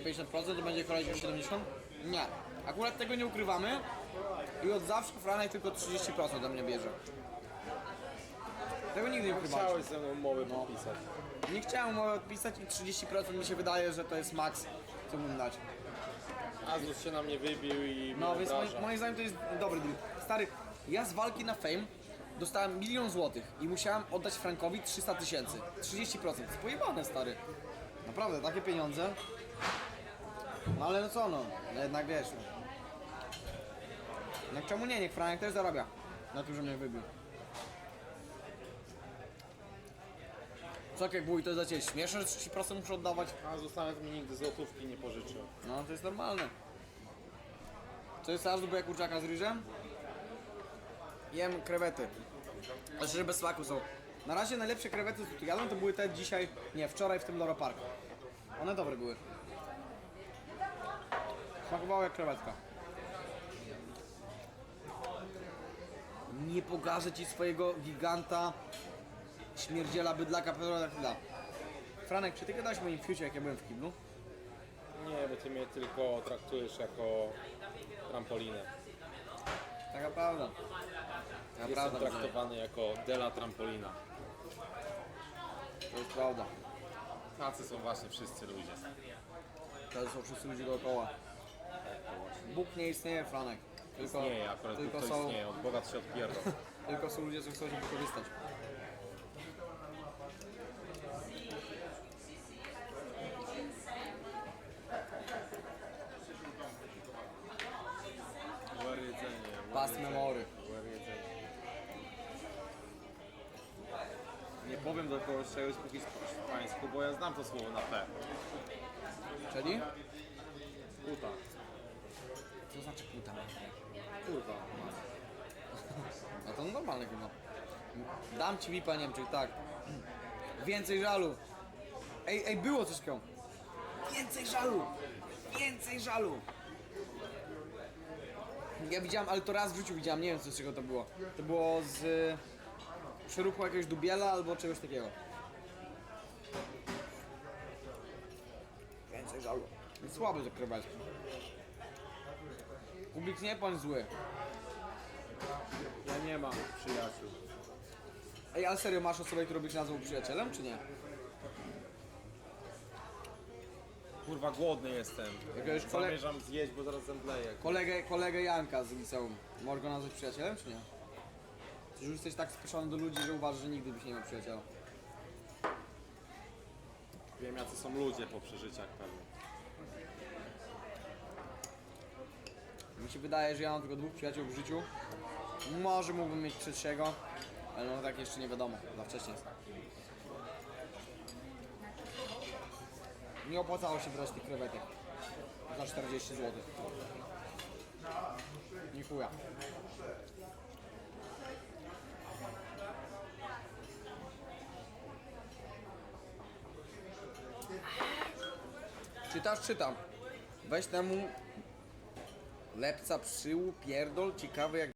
dajcie 50%, to będzie kolejność 70? Nie. Akurat tego nie ukrywamy i od zawsze Franek tylko 30% ode mnie bierze. Tego nigdy nie ukrywaliśmy. Chciałeś ze mną umowę podpisać. Nie chciałem umowy odpisać i 30% mi się wydaje, że to jest maks, co mógł dać. Azus się na mnie wybił i No mnie więc obraża. moim, zdaniem to jest dobry deal. Stary, ja z walki na fame dostałem milion złotych i musiałem oddać Frankowi 300 tysięcy. 30%. To jest pojebane, stary. Naprawdę, takie pieniądze. No ale no co no, no jednak wiesz. No. No czemu nie, niech Franek też zarabia na tym, że mnie wybił. Co jak wuj, to jest dla Ciebie śmieszne, że 30% muszę oddawać? Azus nawet mi nigdy złotówki nie pożyczył. No to jest normalne. Co jest aż do kurczaka z ryżem? Jem krewety. Znaczy, że bez smaku są. Na razie najlepsze krewety, tu jadłem, to były te dzisiaj, nie, wczoraj w tym Loro Park. One dobre były. Smakowało jak krewetka. Nie pokażę ci swojego giganta śmierdziela bydlaka Pedrodactyla. Franek, czy ty gadałeś moim fiucie, jak ja byłem w kiblu? Nie, bo ty mnie tylko traktujesz jako trampolinę. Taka prawda. Taka Jestem prawda, traktowany jako dela trampolina. To jest prawda. Tacy są właśnie wszyscy ludzie. To są wszyscy ludzie dookoła. Bóg nie istnieje, Franek. Tylko, Istnieje, akurat tylko, to są, istnieje, od Boga się odpierdol. tylko są ludzie, co chcą się wykorzystać. Past memory. Powiem do kogoś czegoś Po hiszpańsku, bo ja znam to słowo na P. Czyli? Puta. Co znaczy puta? Kurwa. No to normalne chyba. Dam ci VIPa Niemczech, tak. Więcej żalu. Ej, ej, było coś takiego. Więcej żalu! Więcej żalu! Ja widziałem, ale to raz w życiu widziałem, nie wiem co z czego to było. To było z przeruchu jakiegoś dubiela albo czegoś takiego. Więcej żalu. Słaby zakrywalski. Kubik nie bądź zły. Ja nie mam przyjaciół. Ej, ale serio masz osobę, którą byś nazwał przyjacielem, czy nie? Kurwa, głodny jestem. Jakiegoś kole... Zamierzam zjeść, bo zaraz zemdleję. kolegę, kolegę Janka z liceum. Możesz go nazwać przyjacielem, czy nie? Już jesteś tak spieszony do ludzi, że uważasz, że nigdy byś nie miał przyjaciela? Wiem, jacy są ludzie po przeżyciach pewnie. Mi się wydaje, że ja mam tylko dwóch przyjaciół w życiu. Może mógłbym mieć trzeciego, ale no tak jeszcze nie wiadomo, za wcześnie jest. Nie opłacało się brać tych krewetek. Za 40 zł. Nie chuja. Czytasz? Czytam. Weź temu lepca przyłu, pierdol, ciekawy jak